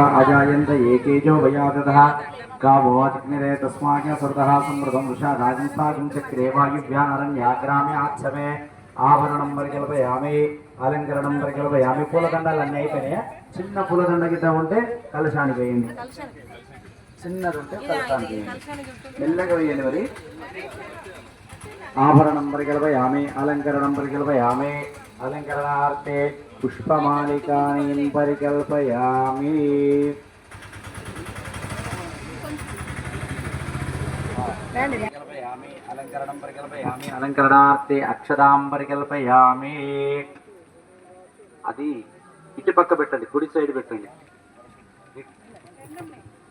अजायन्त एकेजो वयादतः गावोऽग्निरे तस्माज्ञ सर्दः समृतं वृषा राजन्सागं चक्रे वायुव्यानरण्याग्राम्याच्छमे ఆభరణం పరికల్పయామి అలంకరణం పరికల్పయామి పూలదండలు అన్నీ అయిపోయినాయి చిన్న పూలదండ గిట్ట ఉంటే కలశానికి వేయండి చిన్నది ఉంటే కలశానికి వేయండి మెల్లగా వేయండి మరి ఆభరణం పరికల్పయామి అలంకరణం పరికల్పయామి అలంకరణార్థే పుష్పమాలికాని పరికల్పయామి. పరికల్పయామి అలంకరణం పరికల్పయామి అలంకరణార్థే అక్షరాం పరికల్పయామి. అది ఇటు పక్క పెట్టండి కుడి సైడ్ పెట్టండి.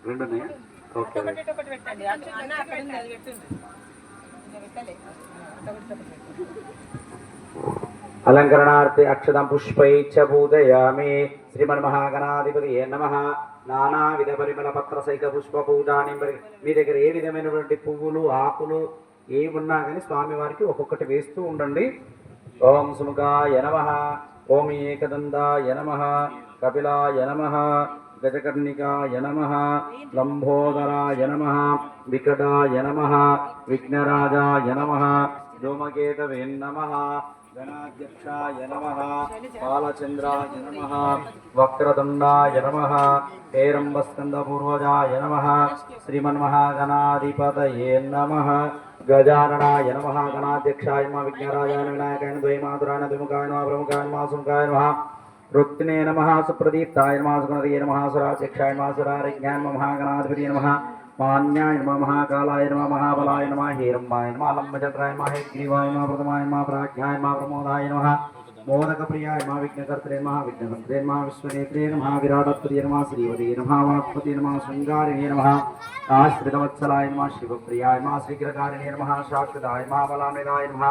రెండు ఉన్నాయా? ఓకే. అలంకరణార్థే అక్షతం పుష్పై చ పూజయామి శ్రీమన్మహాగణాధిపతి ఏ నమ నానావిధ పరిమళ పత్ర సైక పుష్ప పూజాని మీ దగ్గర ఏ విధమైనటువంటి పువ్వులు ఆకులు ఏవి ఉన్నా కానీ స్వామివారికి ఒక్కొక్కటి వేస్తూ ఉండండి. ఓం సుముఖాయ నమ. ఓం ఏకదందాయ నమ. కపిలాయ నమ. గజకర్ణికాయ నమ. లంబోదరాయ నమ. వికటాయ నమ. విఘ్నరాజాయ నమ. ధూమకేతవే నమ. గణాధ్యక్షాయ నమ. బాలచంద్రాయ నమ. వక్రదండాయ నమ. హేరంబస్కందపూర్వజాయ నమ. శ్రీమన్మహాగణాధిపతయే నమ. గజాననాయ నమ. గణాధ్యక్షాయ నమ. విఘ్నరాజాయ వినాయకాయ ద్వైమాతురాయ ద్విముఖాయ నమ. ప్రముఖాయ నమ. సుముఖాయ నమ. రుక్నే నమ. సుప్రదీప్తాయ నమ. సుగణదయ నమ. సురాధ్యక్షాయ నమ. సురారిజ్ఞాయ మహాగణాధిపతి నమ. మాన్యాయ నమ మహాకాలాయ నమ మహాబలాయ నమ హేరంబాయ నమ లంబచంద్రాయ నమ హేగ్రీవాయ నమ ప్రథమాయ నమ ప్రాజ్ఞాయ నమ ప్రమోదాయ నమ మోదకప్రియాయ నమ విఘ్నకర్త్రే నమ విఘ్నకర్త్రే నమ విశ్వనేత్రే నమ విరాటప్రియ నమ శ్రీవదే నమ వాక్పతి నమ శృంగారిణే నమ ఆశ్రితవత్సలాయ నమ శివప్రియాయ నమ శ్రీగ్రకారిణే నమ శాశ్వతాయ నమ బలామిదాయ నమ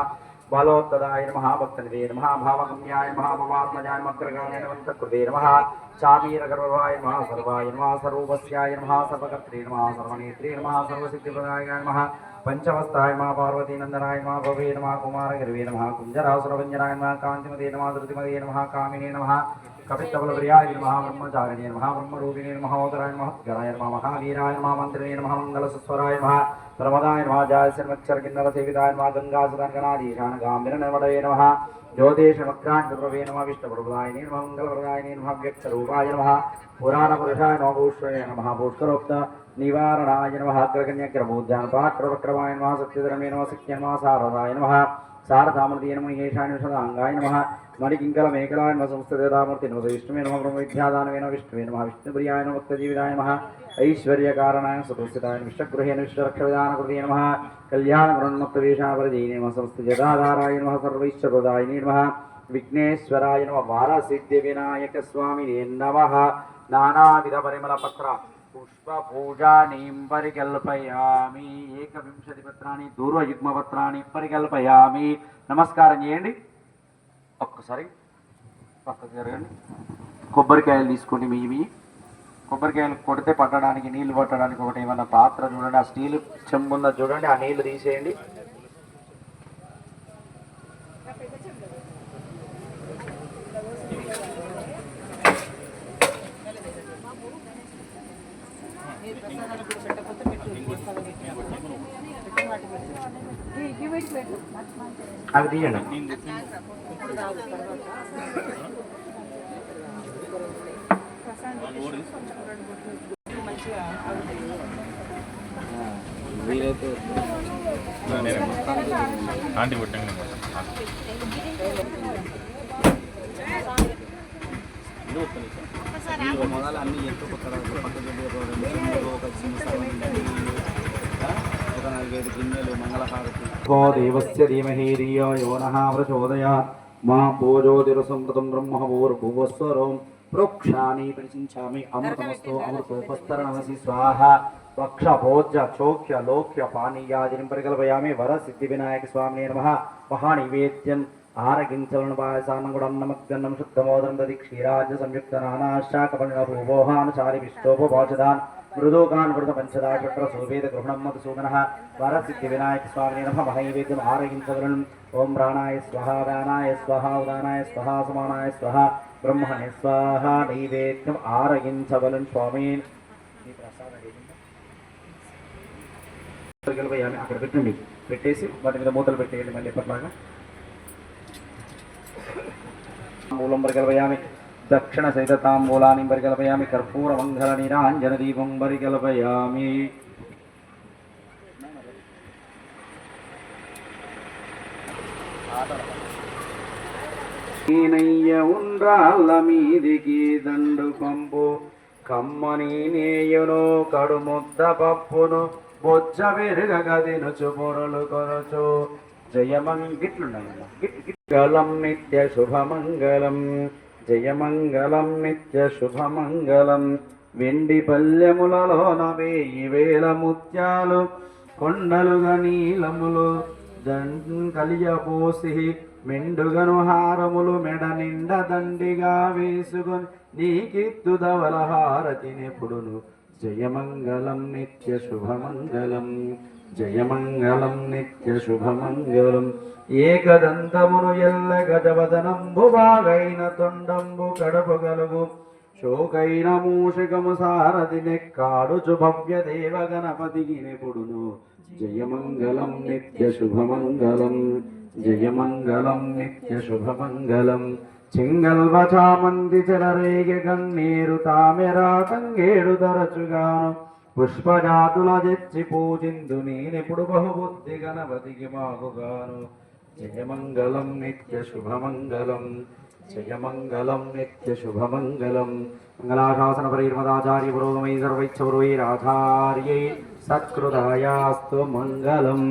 బాలోత్తదాయ నమ భక్తనిదే నమ భావగమ్యాయ నమ భవాత్మజాయ మగ్రగాయ నమ చామీరగర్వాయ నమ సర్వాయ నమ సర్వస్యాయ నమ సర్వకర్త్రే నమ సర్వనేత్రే నమ సర్వసిద్ధిప్రదాయ నమ పంచవస్తాయ పార్వతీ నందనాయ మా భవే నమ కుమారగిరివే నమ కుంజరాసురవంజనాయ నమ కాంతిమదే నమ ధృతిమదే నమ కామినే నమ కపిత్తబలప్రియాయ నమ బ్రహ్మచారిణే నమ బ్రహ్మరూపిణే నమ హోదరాయ నమ గణాయ నమ మహావీరాయ నమ మంత్రిణే నమ మంగళసుస్వరాయ నమ ప్రమదాయ నమ జాయసర్మక్షర కిన్నర సేవితాయ నమ గంగాసుదానగణాధీశాన గాంభిన నమడవే నమ జ్యోతిషమక్రాంతప్రవే నమ విష్ణుప్రభుదాయ నమ మంగళప్రదాయ నమ వ్యక్తరూపాయ నమ పురాణపురుషాయ నమ భూష్ణే నమ భూష్కరోక్త నివారణాయ నమ అగ్రగణ్యగ్రభూధ్యానపాక్రవక్రమాయ నమ సత్యధరమే నమ సఖ్య నమ సారదాయ నమ శారదామృతీయ నమ హేషాయ నమ మణికింకల మేకలాయ నమ సంస్థితామూర్తి నమ విష్ణువే నమ బ్రహ్మ విద్యాదానవే నమ విష్ణువే నమ విష్ణుప్రియాయ నమ భక్తజీవితాయ నమ ఐశ్వర్యకారణాయ సుతస్థితాయ విశ్వగృహేణ విశ్వరక్షవిధానకృతే నమ కళ్యాణగుణోత్తవేషాపరజయ నమ సంస్థితాధారాయ నమ సర్వైశ్వరదాయ నమ విఘ్నేశ్వరాయ నమ వారసిద్ధ్య వినాయక స్వామినే నమ నానావిధ పరిమళ పత్ర పుష్పపూజానీం పరికల్పయామి. ఏకవింశతి పత్రాన్ని దూర్వయుగ్మ పత్రాన్ని పరికల్పయామి. నమస్కారం చేయండి. ఒక్కసారి పక్కకు జరగండి. కొబ్బరికాయలు తీసుకోండి మీ మీ. కొబ్బరికాయలు కొడితే పట్టడానికి నీళ్ళు పట్టడానికి ఒకటి ఏమన్నా పాత్ర చూడండి. ఆ స్టీల్ చెంబుందా చూడండి ఆ నీళ్ళు తీసేయండి. అవి తీయండి. ఆంటీ పుట్టండి మొదలు అన్ని ఎంతో పక్కన నాలుగైదు గిన్నెలు మంగళహారతి గో దేవస్య ధీమహి ధియో యో నః ప్రచోదయాత్ మా భోజోతిరసంృతం బ్రహ్మభూర్భువస్వరం ప్రోక్షామి ప్రశంసామి అమృతమస్తు అమృతోపస్తరణమసి స్వాహ వక్ష భోజ చోక్య లోక్య పానీయాదిని పరికల్పయామి వర సిద్ధి వినాయక ఆరగించలను పాయసానం కూడా అన్నమగ్గన్నం శుద్ధమోదం దది క్షీరాజ సంయుక్త నానాశాకపండ భూభోహానుసారి విష్టోపవాచదాన్ మృదోగాన్ వృత పంచదా చక్ర సోవేద గృహణం మధుసూదన వరసిద్ధి వినాయక స్వామి నమ. మహైవేద్యం ఆరగించవరణం ఓం ప్రాణాయ స్వహ వ్యానాయ స్వహ ఉదానాయ స్వహ సమానాయ స్వహ బ్రహ్మణి స్వాహ నైవేద్యం ఆరగించవలన్ స్వామి. అక్కడ పెట్టండి. పెట్టేసి వాటి మీద మూతలు పెట్టేయండి మళ్ళీ ఎప్పటిలాగా. మూలం పరికల్పయామి దక్షిణ సహిత తాంబూలాన్ని పరికల్పయామి కర్పూర మంగళ నీరాంజన దీపం పరికల్పయామి నేనయ్య ఉండ్రాళ్ళ మీదికి దండు పంపు కమ్మని నేయును కడుముద్ద పప్పును బొచ్చ పెరుగగ తినుచు పొరలు కొరచు జయమంగిట్లుండాలి నిత్య శుభమంగళం. జయమంగళం నిత్య శుభమంగళం. వెండి పల్లెములలోన వేయి వేల ముత్యాలు. కొండలుగా నీలములు దం కలియపోసి మెండుగను హారములు మెడ నిండ దండిగా వేసుకొని నీకిత్తుదవల హారతినెప్పుడును జయమంగళం నిత్య శుభమంగళం. జయమంగళం నిత్య శుభమంగళం ఏకదంతమును ఎల్ల గజవదనంబు బాగైన తొండంబు కడపు గలుగు. శోకైన మూషికము సారథి నెక్కాడుచు భవ్య దేవ గణపతికి నిపుడును జయమంగళం నిత్య శుభమంగళం జయమంగళం నిత్య శుభమంగళం చింగల్వచామంది చెలరేగ గన్నీరు తామెరా తంగేడు తరచుగాను. పుష్పజాతుల తెచ్చి పూజిందు నేనెప్పుడు బహుబుద్ధి గణపతికి మాకుగాను జయమంగళం నిత్య శుభమంగళం జయమంగళం నిత్య శుభమంగళం. మంగళాశాసన పరిర్మదాచార్య పురోగమై సర్వైచ్చ పురోహిరాచార్యై సత్కృతాయాస్తు మంగళం.